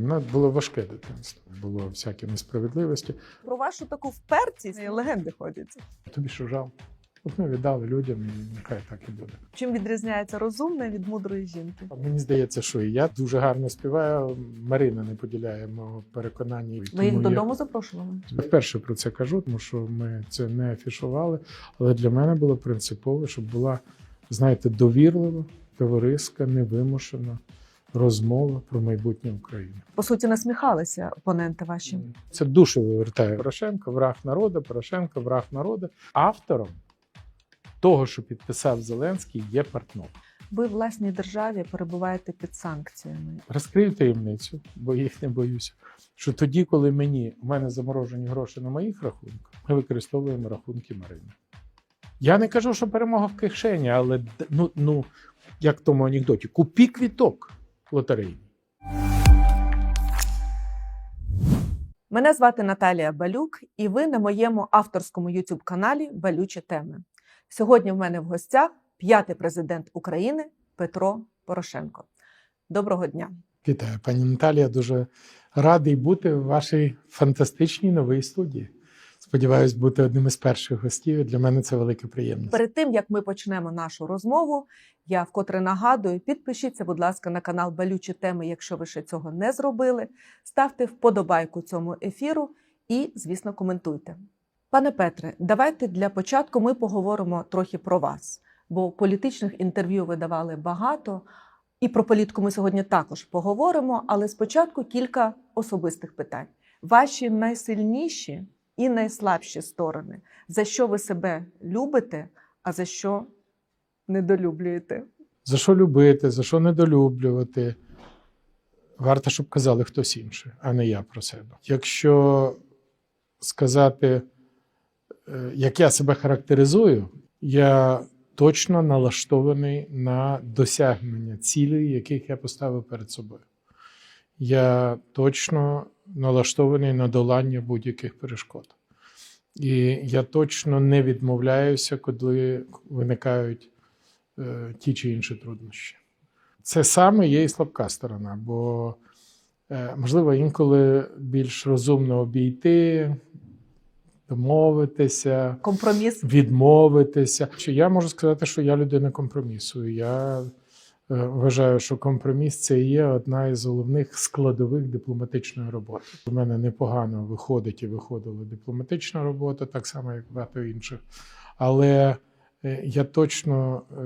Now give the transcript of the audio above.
Мене було важке дитинство, було всякі несправедливості. Про вашу таку впертість легенди ходять. Тобі що жал? От ми віддали людям, і нехай так і буде. Чим відрізняється розумне від мудрої жінки? Мені здається, що і я дуже гарно співаю. Марина не поділяє мого переконання. Ви їх додому запрошували? Вперше про це кажу, тому що ми це не афішували. Але для мене було принципово, щоб була, знаєте, довірлива, товариська, невимушена розмова про майбутнє України. По суті, насміхалися опоненти ваші. Це душу вивертає Порошенко, враг народу, Порошенко, враг народу. Автором того, що підписав Зеленський, є Портнов. Ви в власній державі перебуваєте під санкціями. Розкрию таємницю, бо їх не боюся. Що тоді, коли мені у мене заморожені гроші на моїх рахунках, ми використовуємо рахунки Марини. Я не кажу, що перемога в кишені, але ну, ну як в тому анекдоті, купі квіток лотерейний. Мене звати Наталія Балюк, і ви на моєму авторському youtube каналі Балючі теми. Сьогодні в мене в гостях п'ятий президент України Петро Порошенко. Доброго дня! Вітаю, пані Наталія. Дуже радий бути в вашій фантастичній новій студії. Сподіваюсь, бути одним із перших гостів. Для мене це велика приємність. Перед тим як ми почнемо нашу розмову, я вкотре нагадую: підпишіться, будь ласка, на канал Балючі теми, якщо ви ще цього не зробили. Ставте вподобайку цьому ефіру і, звісно, коментуйте. Пане Петре, давайте для початку ми поговоримо трохи про вас, бо політичних інтерв'ю ви давали багато, і про політику ми сьогодні також поговоримо. Але спочатку кілька особистих питань. Ваші найсильніші і найслабші сторони, за що ви себе любите, а за що недолюблюєте. За що любити, за що недолюблювати. Варто, щоб казали хтось інший, а не я про себе. Якщо сказати, е, як я себе характеризую, я точно налаштований на досягнення цілей, яких я поставив перед собою. Я точно налаштований на долання будь-яких перешкод. І я точно не відмовляюся, коли виникають е, ті чи інші труднощі. Це саме є і слабка сторона, бо, е, можливо, інколи більш розумно обійти, домовитися, Компроміс відмовитися. Чи я можу сказати, що я людина компромісу. Я вважаю, що компроміс це є одна із головних складових дипломатичної роботи. У мене непогано виходить і виходила дипломатична робота, так само як багато інших. Але е, я точно е,